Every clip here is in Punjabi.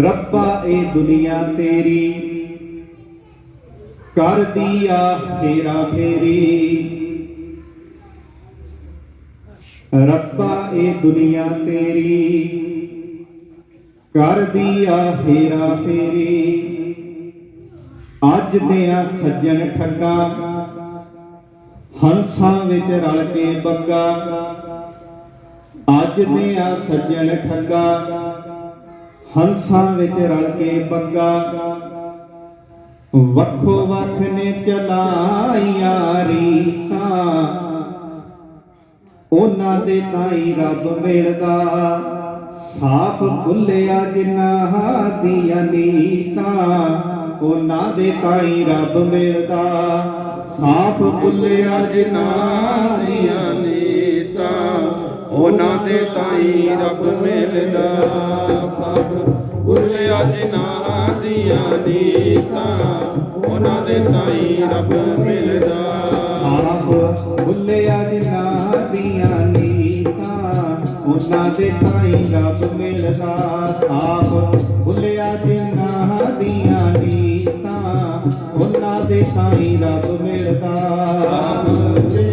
ਰੱਬਾ, ਇਹ ਦੁਨੀਆ ਤੇਰੀ। ਕਰ ਦੀਆ ਫੇਰਾ ਫੇਰੀ। ਰੱਬਾ, ਇਹ ਦੁਨੀਆ ਤੇਰੀ। ਕਰ ਦੀਆ ਫੇਰਾ ਫੇਰੀ। ਅੱਜ ਦਿਆਂ ਸੱਜਣ ਠੱਗਾ, ਹੰਸਾਂ ਵਿੱਚ ਰਲ ਕੇ ਬੱਗਾ। ਅੱਜ ਦੇ ਆ ਸੱਜਣ ਠੱਗਾ ਹੰਸਾਂ ਵਿੱਚ ਰਲ ਕੇ ਬੱਗਾ ਵੱਖੋ ਵੱਖ ਨੇ ਚਲਾਈਆਂ ਰੀਤਾਂ। ਉਹਨਾਂ ਦੇ ਤਾਈ ਰੱਬ ਮਿਲਦਾ। ਸਾਫ਼ ਭੁੱਲਿਆ ਜਿਨ੍ਹਾਂ ਦੀਆਂ ਨੀਤਾਂ, ਉਹਨਾਂ ਦੇ ਤਾਈ ਰੱਬ ਮਿਲਦਾ। ਸਾਫ਼ ਭੁੱਲਿਆ ਜਿਨ੍ਹਾਂ ਉਹਨਾਂ ਦੇ ਤਾਈ ਰੱਬ ਮਿਲਦਾ। ਸਭ ਭੁੱਲਿਆ ਜਿਨ੍ਹਾਂ ਦੀਆਂ ਨੀਤਾਂ ਉਹਨਾਂ ਦੇ ਤਾਈ ਰੱਬ ਮਿਲਦਾ। ਸਾਫ਼ ਭੁੱਲਿਆ ਜਿਨ੍ਹਾਂ ਦੀਆਂ ਨੀਤਾਂ ਉਹਨਾਂ ਦੇ ਤਾਈ ਰੱਬ ਮਿਲਦਾ। ਸਾਫ਼ ਭੁੱਲਿਆ ਜਿਨ੍ਹਾਂ ਦੀਆਂ ਨੀਤਾਂ ਉਹਨਾਂ ਦੇ ਤਾਈ ਰੱਬ ਮਿਲਦਾ। ਜਿਨ੍ਹਾਂ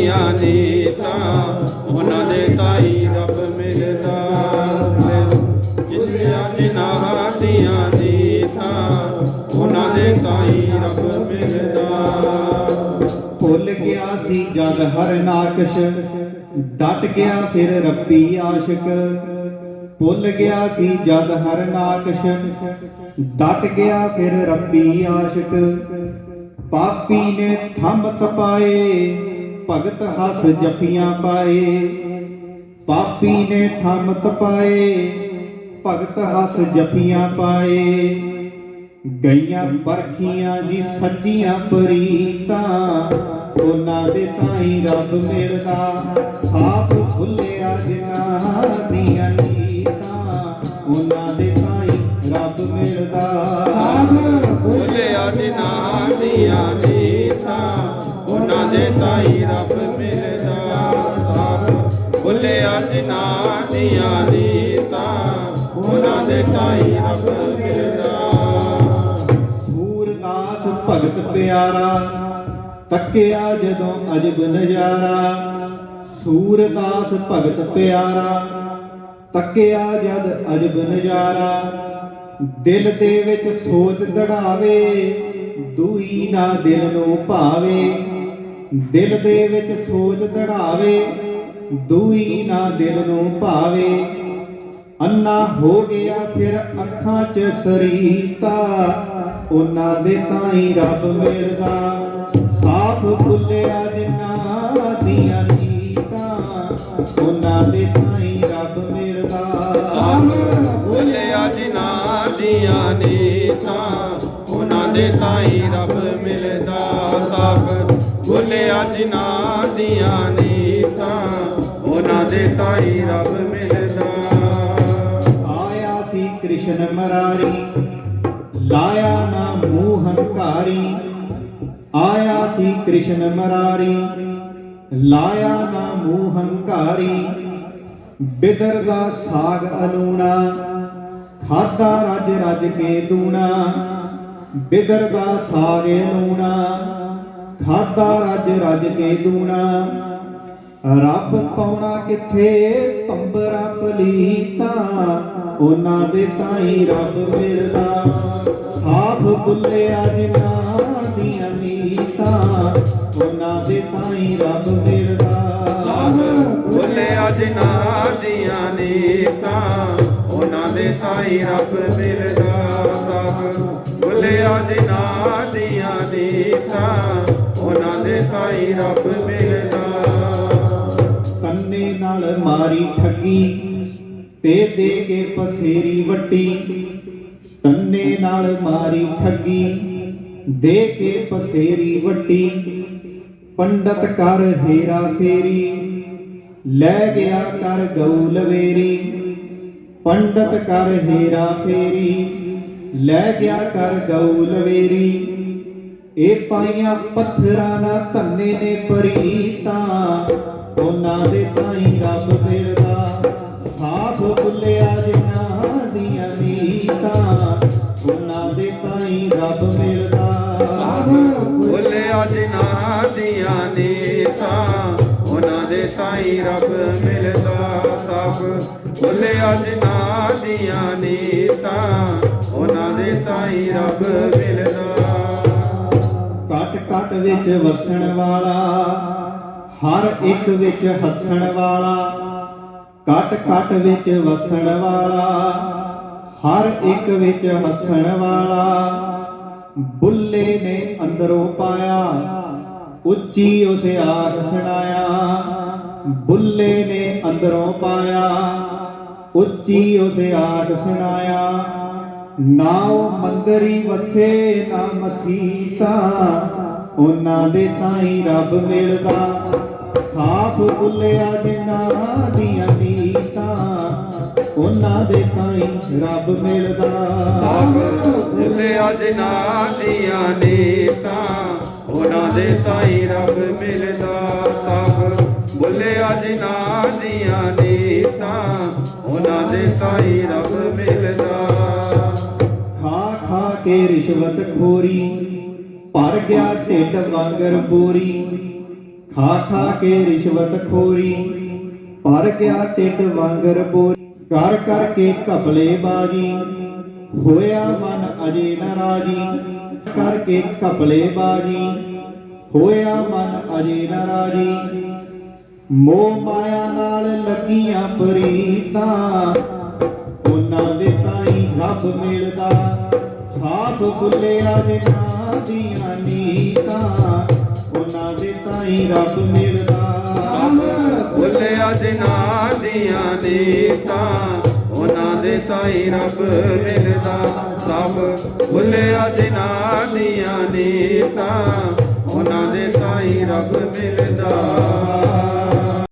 ਦੀਆਂ ਨੀਤਾਂ ਉਹਨਾਂ ਦੇ ਤਾਈ ਰੱਬ ਮਿਲਦਾ ਭੁੱਲਿਆ ਜਿਨ੍ਹਾਂ ਦੀਆਂ ਨੀਤਾਂ ਉਹਨਾਂ ਦੇ ਤਾਈ ਰੱਬ ਮਿਲਦਾ ਭੁੱਲ ਗਿਆ ਸੀ ਜਦ ਹਰ ਨਾਕਸ਼, ਡਟ ਗਿਆ ਫਿਰ ਰੱਬੀ ਆਸ਼ਿਕ। ਭੁੱਲ ਗਿਆ ਸੀ ਜਦ ਹਰ ਨਾਕਸ਼, ਡਟ ਗਿਆ ਫਿਰ ਰੱਬੀ ਆਸ਼ਿਕ। ਪਾਪੀ ਨੇ ਥੰਮ ਤਪਾਏ ਭਗਤ ਹੱਸ ਜਫੀਆਂ ਪਾਏ, ਪਾਪੀ ਨੇ ਥੰਮ ਤਪਾਏ ਭਗਤ ਹੱਸ ਜਫੀਆਂ ਪਾਏ। ਗਈਆਂ ਪਰਖੀਆਂ ਜੀ ਸੱਚੀਆਂ ਪ੍ਰੀਤਾਂ, ਉਹਨਾਂ ਦੇ ਤਾਈ ਰੱਬ ਮਿਲਦਾ ਸਾਫ਼ ਭੁੱਲਿਆ ਜਿਨ੍ਹਾਂ ਦੀਆਂ ਨੀਤਾਂ। ਦੀਆਂ ਨੀਤਾਂ ਉਹਨਾਂ ਦੇ ਤਾਈ ਰੱਬ ਮਿਲਦਾ ਸੂਰਦਾਸ ਭਗਤ ਪਿਆਰਾ, ਤੱਕਿਆ ਜਦੋਂ ਅਜਬ ਨਜ਼ਾਰਾ। ਸੂਰਦਾਸ ਭਗਤ ਪਿਆਰਾ, ਤੱਕਿਆ ਜਦ ਅਜਬ ਨਜ਼ਾਰਾ। ਦਿਲ ਦੇ ਵਿੱਚ ਸੋਚ ਦੜਾਵੇ, ਦੂਈ ਨਾ ਦਿਲ ਨੂੰ ਭਾਵੇ। ਦਿਲ ਦੇ ਵਿੱਚ ਸੋਚ ਦੜਾਵੇ ਦੂਈ ਨਾ ਦਿਲ ਨੂੰ ਭਾਵੇ। ਅੰਨਾ ਹੋ ਗਿਆ ਫਿਰ ਅੱਖਾਂ 'ਚ ਸਰੀਤਾ। ਉਹਨਾਂ ਦੇ ਤਾਈ ਰੱਬ ਮਿਲਦਾ। ਸਾਫ਼ ਫੁੱਲਿਆ ਜਿਨ੍ਹਾਂ ਦੀਆਂ ਨੀਤਾਂ। ਉਹਨਾਂ ਦੇ ਤਾਈ ਰੱਬ ਮਿਲਦਾ। ਫੁੱਲਿਆ ਜਿਨ੍ਹਾਂ ਦੀਆਂ ਨੀਤਾਂ। ਉਹਨਾਂ ਦੇ ਤਾਈ ਰੱਬ ਮਿਲਦਾ। ਸਾਫ਼ ਫੁੱਲਿਆ ਜਿਨ੍ਹਾਂ ਦੀਆਂ ਰੱਬ ਮਿਲਦਾ। ਆਇਆ ਸੀ ਕ੍ਰਿਸ਼ਨ ਮਰਾਰੀ, ਲਾਇਆ ਨਾ ਮੋਹ ਹੰਕਾਰੀ ਆਇਆ ਸੀ ਕ੍ਰਿਸ਼ਨ ਮਰਾਰੀ, ਲਾਇਆ ਨਾ ਮੋਹ ਹੰਕਾਰੀ ਬਿਦਰ ਦਾ ਸਾਗ ਅਲੂਣਾ ਖਾਦਾ ਰੱਜ ਰੱਜ ਕੇ ਦੂਣਾ। ਬਿਦਰ ਦਾ ਸਾਗ ਅਲੂਣਾ ਖਾਦਾ ਰੱਜ ਰੱਜ ਕੇ ਦੂਣਾ। ਰੱਬ ਪਾਉਣਾ ਕਿੱਥੇ? ਪੰਬਰਾਂ ਪਲੀਤਾਂ, ਉਹਨਾਂ ਦੇ ਤਾਈ ਰੱਬ ਮਿਲਦਾ। ਸਾਫ਼ ਬੁੱਲਿਆ ਜਿਨ੍ਹਾਂ ਦੀਆਂ ਨੀਤਾਂ, ਉਹਨਾਂ ਦੇ ਤਾਈ ਰੱਬ ਮਿਲਦਾ। ਭੁੱਲਿਆ ਜਿਨ੍ਹਾਂ ਦੀਆਂ ਨੀਤਾਂ, ਉਹਨਾਂ ਦੇ ਤਾਈ ਰੱਬ ਮਿਲਦਾ। ਸਭ ਭੁੱਲਿਆ ਜਿਨ੍ਹਾਂ ਦੀਆਂ ਨੀਤਾਂ, ਉਹਨਾਂ ਦੇ ਤਾਈ ਰੱਬ ਮਿਲਦਾ। ਕੰਨੇ ਨਾਲ ਮਾਰੀ ਠੱਗੀ, ਤੇ ਦੇ ਕੇ ਪਸੇਰੀ ਵੱਟੀ। ਕੰਨੇ ਨਾਲ ਮਾਰੀ ਠੱਗੀ, ਦੇ ਕੇ ਪਸੇਰੀ ਵੱਟੀ। ਪੰਡਤ ਕਰ ਹੀਰਾ ਫੇਰੀ, ਲੈ ਗਿਆ ਕਰ ਗਊ ਲਵੇਰੀ। ਪੰਡਤ ਕਰ ਹੀਰਾ ਫੇਰੀ, ਲੈ ਗਿਆ ਕਰ ਗਊ ਲਵੇਰੀ। ਇਹ ਪਾਈਆਂ ਪੱਥਰਾਂ ਨਾਲ ਧੰਨੇ ਨੇ ਪਰੀਤਾਂ ਉਹਨਾਂ ਦੇ ਤਾਈ ਰੱਬ ਫਿਰਦਾ। ਸਾਥ ਭੁੱਲਿਆ ਜਿਨ੍ਹਾਂ ਦੀਆਂ ਨੀਤਾਂ ਉਹਨਾਂ ਦੇ ਤਾਈ ਰੱਬ ਫਿਰਦਾ। ਸਾਥ ਭੁੱਲਿਆ ਜਿਨ੍ਹਾਂ ਦੀਆਂ ਨੀਤਾਂ ਉਹਨਾਂ ਦੇ ਤਾਈ ਰੱਬ ਮਿਲਦਾ। ਸਭ ਭੁੱਲਿਆ ਜਿਨ੍ਹਾਂ ਦੀਆਂ ਨੀਤਾਂ ਉਹਨਾਂ ਦੇ ਤਾਈ ਰੱਬ ਮਿਲਦਾ। ਕਟ ਕਟ ਵਿੱਚ ਵਸਣ ਵਾਲਾ ਹਰ ਇੱਕ ਵਿੱਚ ਹੱਸਣ ਵਾਲਾ, ਕਟ ਕਟ ਵਿੱਚ ਵਸਣ ਵਾਲਾ, ਹਰ ਇੱਕ ਵਿੱਚ ਹੱਸਣ ਵਾਲਾ, ਬੁੱਲੇ ਨੇ ਅੰਦਰੋਂ ਪਾਇਆ, ਉੱਚੀ ਉਸ ਆਖ ਸੁਣਾਇਆ, ਬੁੱਲੇ ਨੇ ਅੰਦਰੋਂ ਪਾਇਆ, ਉੱਚੀ ਉਸ ਆਖ ਸੁਣਾਇਆ, ਨਾ ਉਹ ਮੰਦਰੀ ਵਸੇ, ਨਾ ਮਸੀਤਾ ਉਹਨਾਂ ਦੇ ਤਾਈ ਰੱਬ ਮਿਲਦਾ। ਸਾਫ਼ ਬੁੱਲਿਆ ਜਿਨ੍ਹਾਂ ਦੀਆਂ ਨੀਤਾਂ ਉਹਨਾਂ ਦੇ ਤਾਈ ਰੱਬ ਮਿਲਦਾ। ਸਭ ਭੁੱਲਿਆ ਜਿਨ੍ਹਾਂ ਦੀਆਂ ਨੀਤਾਂ ਉਹਨਾਂ ਦੇ ਤਾਈ ਰੱਬ ਮਿਲਦਾ। ਸਭ ਭੁੱਲਿਆ ਜਿਨ੍ਹਾਂ ਦੀਆਂ ਨੀਤਾਂ ਉਹਨਾਂ ਦੇ ਤਾਈ ਰੱਬ ਮਿਲਦਾ। ਖਾ ਖਾ ਕੇ ਰਿਸ਼ਵਤ ਖੋਰੀ ਭਰ ਗਿਆ ਢਿੱਡ ਵਾਂਗਰ ਬੋਰੀ ਖਾ ਖਾ ਕੇ ਰਿਸ਼ਵਤ ਖੋਰੀ, ਭਰ ਗਿਆ ਢਿੱਡ ਵਾਂਗਰ ਬੋਰੀ ਕਰ ਕਰਕੇ ਘਪਲੇ ਬਾਜੀ, ਹੋਇਆ ਮਨ ਅਜੇ ਨ ਰਾਜੀ ਕਰਕੇ ਘਪਲੇ ਬਾਜੀ, ਹੋਇਆ ਮਨ ਅਜੇ ਨ ਰਾਜੀ, ਮੋਹ ਮਾਇਆ ਨਾਲ ਲੱਗੀਆਂ ਪ੍ਰੀਤਾਂ, ਉਹਨਾਂ ਦੇ ਤਾਈ ਰੱਬ ਮਿਲਦਾ। ਸਾਫ਼ ਬੁੱਲਿਆ ਜਿਨ੍ਹਾਂ ਦੀਆਂ ਨੀਤਾਂ, ਉਹਨਾਂ ਦੇ ਤਾਈ ਰੱਬ ਮਿਲਦਾ। ਭੁੱਲਿਆ ਜਿਨ੍ਹਾਂ ਦੀਆਂ ਨੀਤਾਂ, ਉਹਨਾਂ ਦੇ ਤਾਈ ਰੱਬ ਮਿਲਦਾ। ਸਭ ਭੁੱਲਿਆ ਜਿਨ੍ਹਾਂ ਦੀਆਂ ਨੀਤਾਂ, ਉਹਨਾਂ ਦੇ ਤਾਈ ਰੱਬ ਮਿਲਦਾ।